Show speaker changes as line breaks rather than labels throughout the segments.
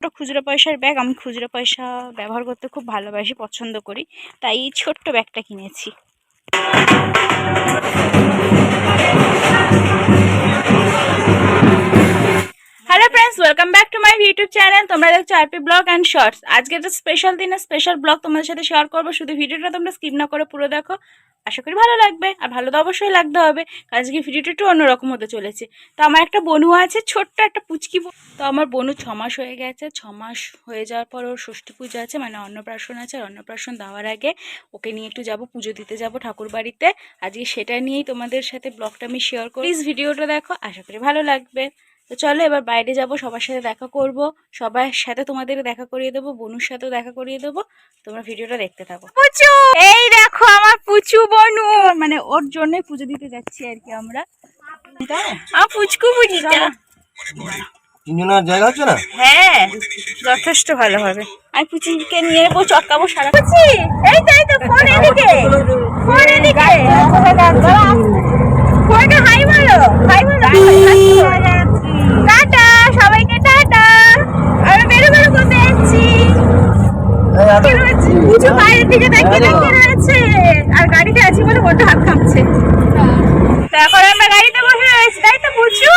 ছোট্ট খুচরো পয়সার ব্যাগ আমি খুচরো পয়সা ব্যবহার করতে খুব ভালোবাসি, পছন্দ করি। তাই এই ছোট্ট ব্যাগটা কিনেছি। Friends welcome back to my YouTube channel তোমরা দেখছ আরপি ব্লগ অ্যান্ড শর্টস আজকে একটা স্পেশাল দিনে স্পেশাল ব্লগ তোমাদের সাথে শেয়ার করব। শুধু ভিডিওটা তোমরা স্কিপ না করে পুরো দেখো। আশা করি ভালো লাগবে। আর ভালো তো অবশ্যই লাগতে হবে। আজকে ভিডিওটা একটু অন্যরকম হতে চলেছে। তো আমার একটা বনু আছে, ছোট্ট একটা পুচকি তো আমার বনু ছ মাস হয়ে গেছে। ছ মাস হয়ে যাওয়ার পর ওর ষষ্ঠী পুজো আছে মানে অন্নপ্রাশন আছে। আর অন্নপ্রাশন দেওয়ার আগে ওকে নিয়ে একটু যাব, পুজো দিতে যাব ঠাকুর বাড়িতে। আজকে সেটা নিয়েই তোমাদের সাথে ব্লগটা আমি শেয়ার করি। প্লিজ ভিডিওটা দেখো। আশা করি ভালো লাগবে। তো চলো এবার বাইরে যাব সবার সাথে দেখা করব সবার সাথে তোমাদের দেখা করিয়ে দেবো বনুর সাথেও দেখা করিয়ে দেবো তোমরা ভিডিওটা দেখতে থাকো। পুচু! এই দেখো আমার পুচু বনু! মানে ওর জন্য পুজো দিতে যাচ্ছি আর কি আমরা। আমার পুচকু পুজিটা
তিনজনের জায়গা হচ্ছে না?
হ্যাঁ যথেষ্ট ভালো হবে। আমি পুচিকে নিয়ে নেব চটকাবো সারা পুচি এই তো এই তো ফোন এদিকে। ফোন এদিকে ফোনটা হাই বলো হাই বলো টাটা সবাইকে টাটা আমি বেরো বেরো করতে যাচ্ছি পুচু বাইরের দিকে তাকিয়ে তাকিয়ে রয়েছে আর গাড়িতে আছি বলে বড্ড হাত কাঁপছে। তো এখন আমরা গাড়িতে বসে রয়েছি, তাই তো পুচু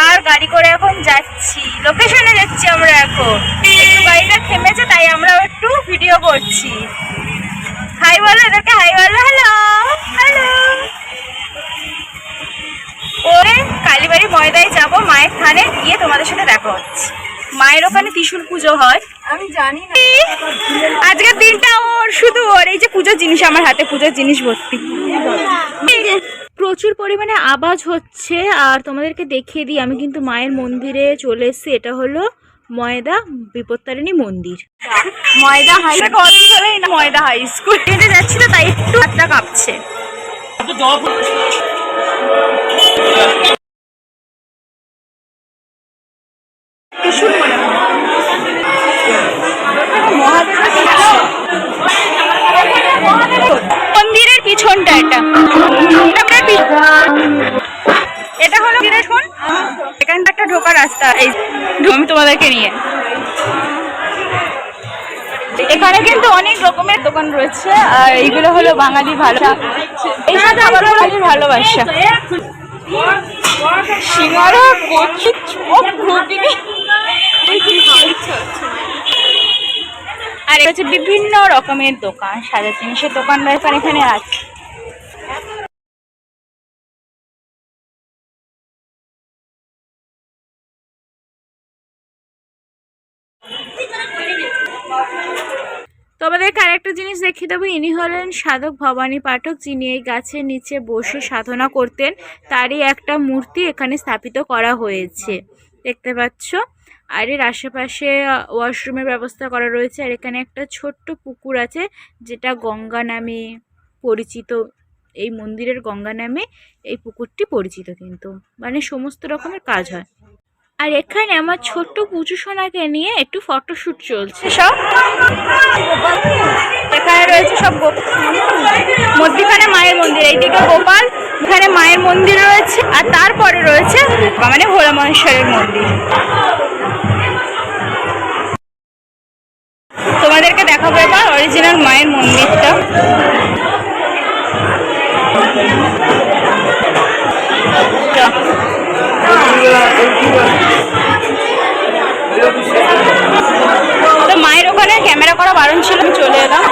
আর গাড়ি করে এখন যাচ্ছি। লোকেশনে যাচ্ছি আমরা এখন। একটু গাড়িটা থেমেছে, তাই আমরা একটু ভিডিও করছি। হাই বলো, এদেরকে হাই বলো। হ্যালো হ্যালো ওরে, কালীবাড়ি ময়দায় যাব, মায়ের থানে গিয়ে তোমাদের সাথে দেখা হচ্ছে। মায়ের ওখানে ত্রিশুল পুজো হয়।
আমি জানি না।
আজকের দিনটা ওর শুধু ওর। এই যে পুজোর জিনিস আমার হাতে পুজোর জিনিস ভর্তি। প্রচুর পরিমাণে আওয়াজ হচ্ছে আর তোমাদেরকে দেখিয়ে দিই আমি কিন্তু মায়ের মন্দিরে চলে এসেছি। এটা হলো ময়দা বিপত্তারিণী মন্দির। ময়দা হাই ময়দা হাই স্কুল হেঁটে যাচ্ছি তো তাই একটু হাতটা কাঁপছে। পিছনটা এটা এটা প্রায় এটা হলো মন্দিরের শোন এখানটা একটা ঢোকার রাস্তা, এই আমি তোমাদেরকে নিয়ে। এখানে কিন্তু অনেক রকমের দোকান রয়েছে, আর এইগুলো হলো বাঙালি ভালো এই সাথে আবার বাঙালির ভালোবাসা। সিঙ্গারা, কচু, চপ ঘুগনি আর এটা হচ্ছে বিভিন্ন রকমের দোকান সাজার জিনিসের দোকান রয়েছে এখানে আছে। আরেকটা জিনিস দেখিয়ে দেবো। ইনি হলেন সাধক ভবানী পাঠক, যিনি এই গাছের নিচে বসে সাধনা করতেন। তারই একটা মূর্তি এখানে স্থাপিত করা হয়েছে। দেখতে পাচ্ছ? আর এর আশেপাশে ওয়াশরুমের ব্যবস্থা করা রয়েছে। আর এখানে একটা ছোট্ট পুকুর আছে, যেটা গঙ্গা নামে পরিচিত। এই মন্দিরের গঙ্গা নামে এই পুকুরটি পরিচিত কিন্তু। মানে সমস্ত রকমের কাজ হয়। আর এখানে আমার ছোট্ট পুজো সোনাকে নিয়ে একটু ফটোশ্যুট চলছে। সব এখানে রয়েছে সব মধ্যখানে মায়ের মন্দির, এইদিকে গোপাল, এখানে মায়ের মন্দির রয়েছে, আর তারপরে রয়েছে মানে ভোলা মহেশ্বরের মন্দির। ক্যামেরা করা বারণ ছিল, আমি চলে এলাম।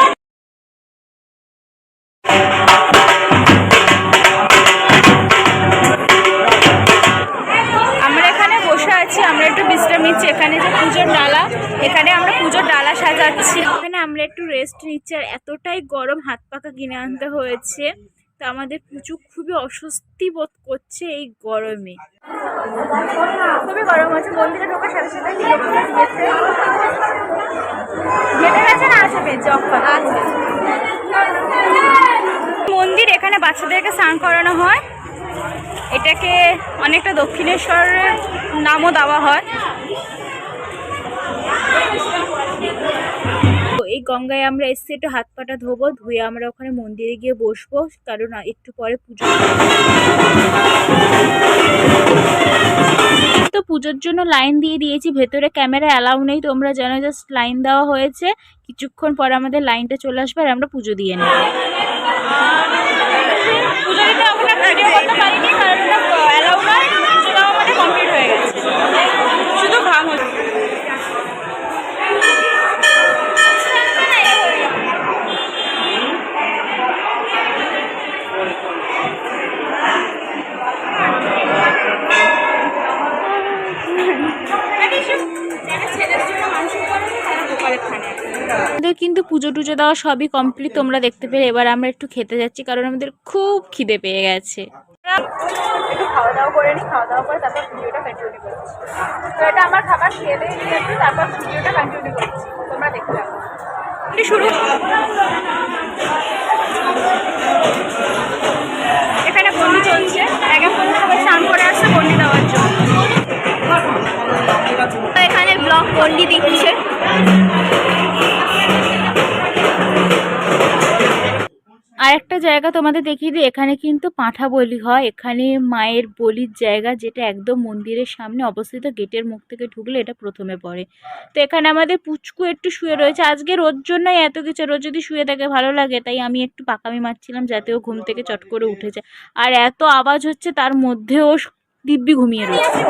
আমরা এখানে বসে আছি, আমরা একটু বিশ্রাম নিচ্ছি। এখানে যে পুজোর ডালা এখানে আমরা পুজোর ডালা সাজাচ্ছি। এখানে আমরা একটু রেস্ট নিচ্ছি, আর এতটাই গরম হাত পাকা কিনে আনতে হয়েছে, তো আমাদের পুজো খুবই অস্বস্তি বোধ করছে এই গরমে। ঢোকার মন্দির এখানে বাচ্চাদেরকে স্নান করানো হয়। এটাকে অনেকটা দক্ষিণেশ্বরের নামও দেওয়া হয়। এই গঙ্গায় আমরা এসে একটু হাত পাটা ধোবো, ধুয়ে আমরা ওখানে মন্দিরে গিয়ে বসবো, কারণ একটু পরে পুজো তো পুজোর জন্য লাইন দিয়ে দিয়েছি, ভেতরে ক্যামেরা অ্যালাউ নেই, তোমরা জানো জাস্ট লাইন দেওয়া হয়েছে। কিছুক্ষণ পর আমাদের লাইনটা চলে আসবে আর আমরা পুজো দিয়ে নেব। আমাদের কিন্তু পুজো টুজো দেওয়া সবই কমপ্লিট তোমরা দেখতে পেলে। এবার আমরা একটু খেতে যাচ্ছি কারণ আমাদের খুব খিদে পেয়ে গেছে। খাওয়া দাওয়া করে নিই খাওয়া দাওয়া করে তারপর ভিডিওটা কন্টিনিউ করছি। তো এটা আমার খাবার খেয়ে দিয়ে তারপর ভিডিওটা কন্টিনিউ করছি। তোমরা দেখতে থাকো। শুরু। জায়গা তোমাদের দেখিয়ে দিই। এখানে কিন্তু পাঁঠা বলি হয়। এখানে মায়ের বলির জায়গা যেটা একদম মন্দিরের সামনে অবস্থিত। গেটের মুখ থেকে ঢুকলে এটা প্রথমে পড়ে। তো এখানে আমাদের পুচকু একটু শুয়ে রয়েছে। আজকে রোদ জন্যই এত কিছু। রোজ যদি শুয়ে থাকে ভালো লাগে। তাই আমি একটু পাকামি মারছিলাম যাতে ও ঘুম থেকে চট করে উঠে যায়। আর এত আওয়াজ হচ্ছে তার মধ্যেও দিব্যি ঘুমিয়ে রয়েছে।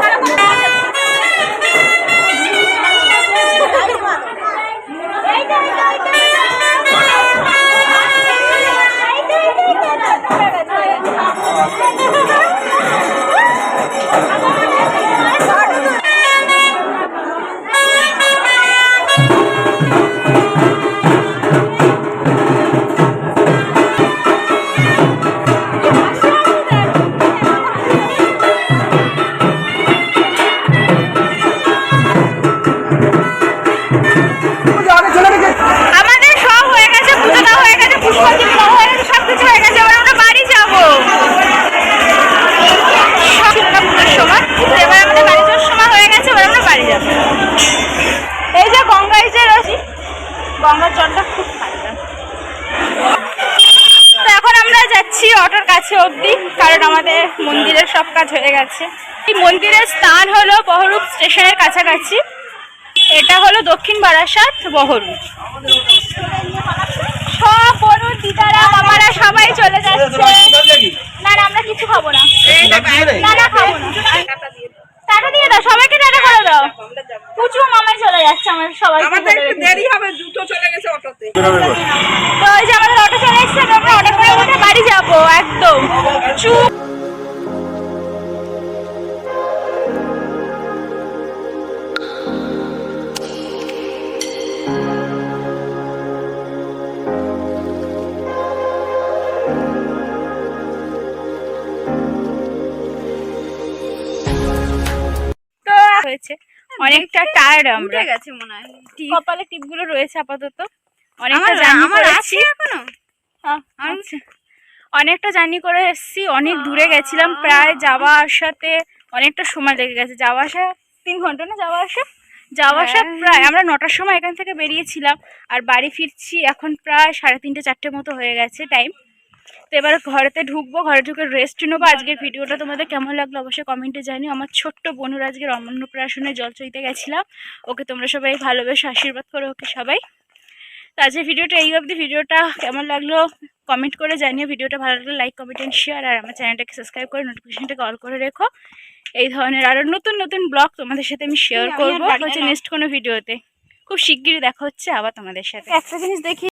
যাচ্ছি অটোর কাছে অবধি কারণ আমাদের মন্দিরের সব কাজ হয়ে গেছে। এই মন্দিরের স্থান হলো বহরূপ স্টেশনের কাছাকাছি। এটা হলো দক্ষিণ বারাসাত বহরূপ। সব বরুণ দিদারা মামারা সবাই চলে যাচ্ছে। না না আমরা কিছু খাব না। না না খাব না। টাটা দিয়ে দাও সবাইকে টাটা করে দাও। পুচু মামাই চলে যাচ্ছে আমাদের সবাই
আমাদের একটু দেরি হবে দুটো চলে গেছে অটোতে।
তো ওই যে আমাদের অটো চলে এসেছে যাব একদম। চুপ। হয়েছে। অনেকটা টায়ার্ড আমরা।
গেছে মনে হয়।
কপালে টিপগুলো রয়েছে আপাতত। অনেকটা
আমার আছে এখনও?
হ্যাঁ, আচ্ছা। অনেকটা জার্নি করে এসেছি অনেক দূরে গেছিলাম প্রায় যাওয়া আসাতে অনেকটা সময় লেগে গেছে। যাওয়া আসা তিন ঘণ্টা না যাওয়া আসা? যাওয়া আসা
হ্যাঁ।
প্রায় আমরা নটার সময় এখান থেকে বেরিয়েছিলাম আর বাড়ি ফিরছি এখন প্রায় সাড়ে তিনটে চারটে মতো হয়ে গেছে টাইম তো এবার ঘরেতে ঢুকবো ঘরে ঢুকে রেস্ট নেব। আজকের ভিডিওটা তোমাদের কেমন লাগল অবশ্যই কমেন্টে জানিও। আমার ছোট্ট বোনুর আজকের অন্নপ্রাশনে জল চইতে গেছিলাম। ওকে তোমরা সবাই ভালোবেসে আশীর্বাদ করো ওকে সবাই। তো আজকের ভিডিওটা এই অবধি। ভিডিওটা কেমন লাগল কমেন্ট করে জানিও ভিডিওটা ভালো লাগলে লাইক কমেন্ট অ্যান্ড শেয়ার আর আমার চ্যানেলটাকে সাবস্ক্রাইব করে নোটিফিকেশনটাকে অল করে রেখো। এই ধরনের আরও নতুন নতুন ব্লগ তোমাদের সাথে আমি শেয়ার করব। হচ্ছে নেক্সট কোনো ভিডিওতে খুব শিগগিরই দেখা হচ্ছে আবার তোমাদের সাথে। একটা জিনিস দেখি